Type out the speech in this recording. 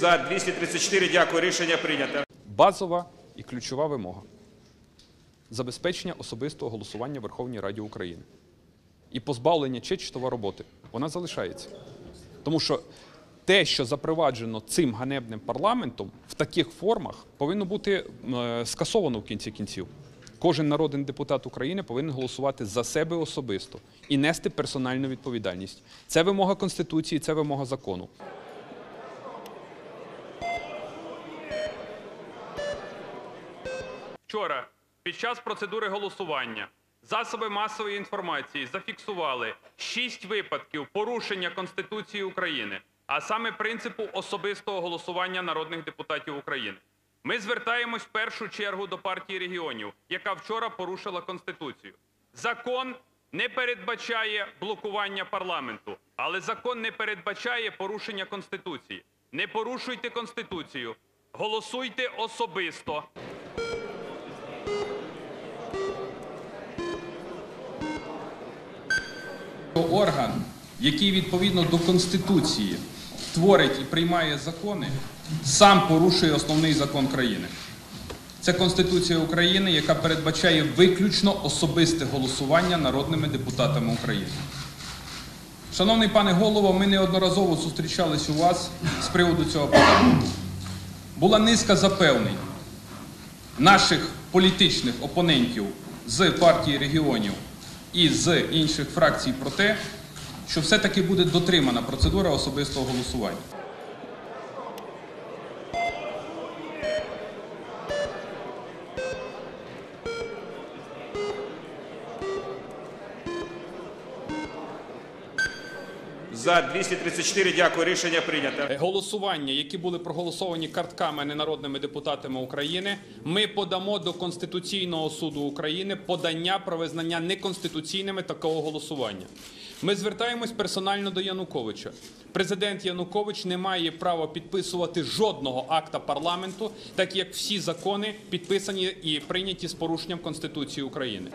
За 234. Дякую. Рішення прийнято. Базова і ключова вимога забезпечення особистого голосування в Верховній Раді України і позбавлення Чечетова роботи. Вона залишається. Тому що те, що запроваджено цим ганебним парламентом в таких формах, повинно бути е, скасовано в кінці кінців. Кожен народний депутат України повинен голосувати за себе особисто і нести персональну відповідальність. Це вимога Конституції, це вимога закону. Вчора під час процедури голосування засоби масової інформації зафіксували шість випадків порушення Конституції України, а саме принципу особистого голосування народних депутатів України. Ми звертаємось в першу чергу до партії регіонів, яка вчора порушила Конституцію. Закон не передбачає блокування парламенту, але закон не передбачає порушення Конституції. Не порушуйте Конституцію, голосуйте особисто. Орган, який відповідно до Конституції творить і приймає закони, сам порушує основний закон країни. Це Конституція України, яка передбачає виключно особисте голосування народними депутатами України. Шановний пане голово, ми неодноразово зустрічались у вас з приводу цього питання. Була низка запевнень наших політичних опонентів з партії регіонів і з інших фракцій про те, що все-таки буде дотримана процедура особистого голосування. За 234. Дякую. Рішення прийнято. Е, Голосування, які були проголосовані картками, а не народними депутатами України, ми подамо до Конституційного суду України подання про визнання неконституційними такого голосування. Ми звертаємось персонально до Януковича. Президент Янукович не має права підписувати жодного акта парламенту, так як всі закони підписані і прийняті з порушенням Конституції України.